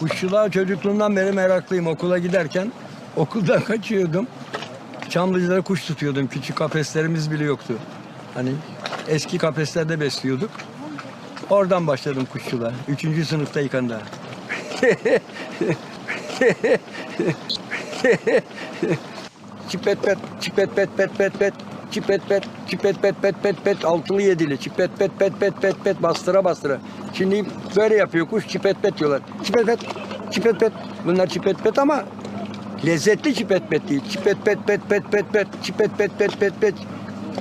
Kuşçuluğa çocukluğumdan beri meraklıyım. Okula giderken okuldan kaçıyordum. Çamlıca'da kuş tutuyordum. Küçük kafeslerimiz bile yoktu. Hani eski kafeslerde besliyorduk. Oradan başladım kuşçuluğa. Üçüncü sınıftayken daha. Çipet pet, çipet pet pet pet pet, çipet pet, çipet pet pet pet pet, altılı yedili, çipet pet pet pet pet pet, bastıra bastıra. Şimdi böyle yapıyor kuş, çipet pet diyorlar. Çipet pet, çipet pet, bunlar çipet pet ama lezzetli çipet pet değil. Çipet pet pet pet pet pet, çipet pet pet pet pet.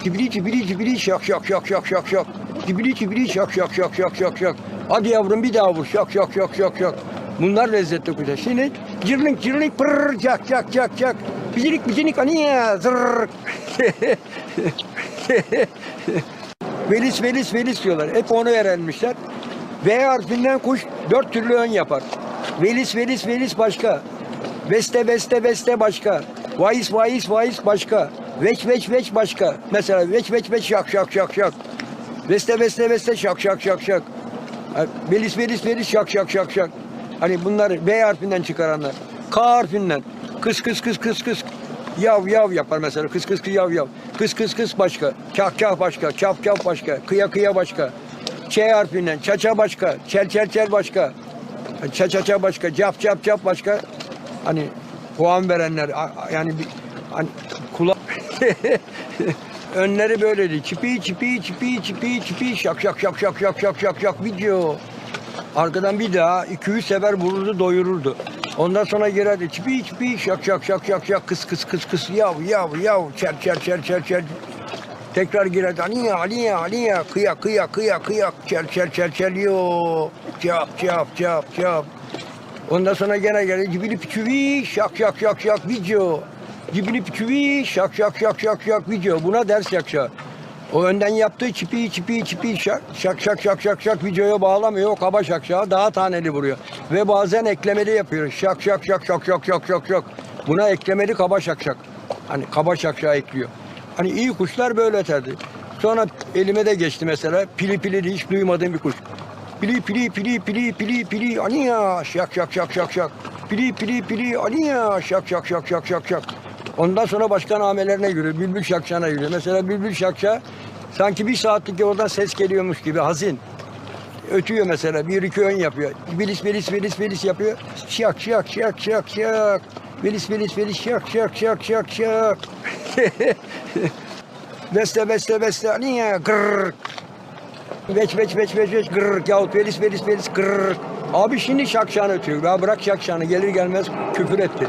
Cibili cibili cibili şak şak şak şak şak şak. Cibili cibili şak şak şak şak şak şak. Hadi yavrum bir daha vur şak şak şak şak şak. Bunlar lezzetli kuşlar. Şimdi cırlink cırlink pırr cak cak cak cak. Bicinik bicinik aniye zırr. velis velis velis diyorlar. Hep onu öğrenmişler. V harfinden kuş dört türlü ön yapar. Velis velis velis başka. Veste veste veste başka. Vaiz vaiz vaiz başka. Veç veç veç başka. Mesela veç veç veç şak şak şak şak. Veste veste veste şak şak şak şak. Velis velis velis şak şak şak şak. Hani bunlar V harfinden çıkaranlar. K harfinden. Kıs kıs kıs kıs kıs. Yav yav yapar mesela. Kıs kıs kıs yav yav. Kıs kıs kıs başka. Kah kah başka. Kaf kaf başka. Kıya kıya başka. Ç harfinden. Çaça başka. Çel çel çel başka. Ça ça ça başka. Cap cap cap başka. Hani puan verenler yani bir, hani kula önleri böyleydi. Çipi çipi çipi çipi çipi şak şak şak şak şak şak şak şak video. Arkadan bir daha iki üç sefer vururdu doyururdu. Ondan sonra girerdi çipi çipi şak şak şak şak şak kıs kıs kıs kıs yav yav yav çer çer çer çer çer. Tekrar girerdi aliya aliya aliya kıya kıya kıya kıya çer çer çer çer yo çap çap çap çap. Ondan sonra gene geldi cibili piçüvi şak şak şak şak video. Cibili piçüvi şak şak şak şak şak video. Buna ders yakşa. O önden yaptığı çipi çipi çipi şak şak şak şak şak şak videoya bağlamıyor. O kaba şakşağı daha taneli vuruyor. Ve bazen eklemeli yapıyor. Şak şak şak şak şak şak şak şak. Buna eklemeli kaba şakşak. Hani kaba şakşağı ekliyor. Hani iyi kuşlar böyle öterdi. Sonra elime de geçti mesela. Pili pili hiç duymadığım bir kuş. Pili pili pili pili pili pili aniya şak şak şak şak şak. Pili pili pili aniya şak şak şak şak şak şak. Ondan sonra başka namelerine yürüyor. Bülbül şakşağına yürüyor. Mesela bülbül şakşağı sanki bir saatlik oradan ses geliyormuş gibi hazin. Ötüyor mesela bir iki ön yapıyor. Bilis bilis bilis bilis yapıyor. Şak şak şak şak şak. Bilis bilis bilis şak şak şak şak şak. beste beste beste niye gırr. Veç veç veç veç veç gırr yahut velis velis velis gırr. Abi şimdi şakşağını ötüyor. Ya bırak şakşağını gelir gelmez küfür etti.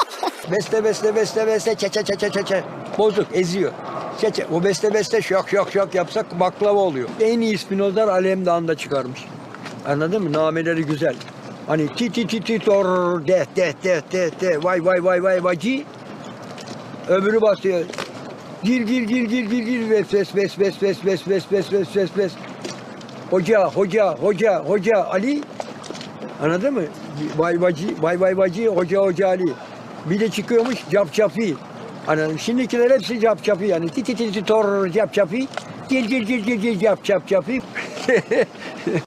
Beste beste beste beste çe çe çe çe çe. Bozuk eziyor. Çe. O beste beste şak şak şak yapsak baklava oluyor. En iyi Spinozlar Alem Dağı'nda çıkarmış. Anladın mı? Nameleri güzel. Hani ti ti ti ti tor de de de de de vay vay vay vay vay. Öbürü basıyor. Gir gir gir gir gir gir ves ves ves ves ves ves ves ves ves ves ves. Hoca hoca hoca hoca Ali. Anladın mı? Vay vacı, vay vay vacı, hoca hoca Ali. Bir de çıkıyormuş cap çapi. Hani şimdikiler hepsi cap capı yani. Titi titi tor cap capı. Gel gel gel gel gel cap cap capı.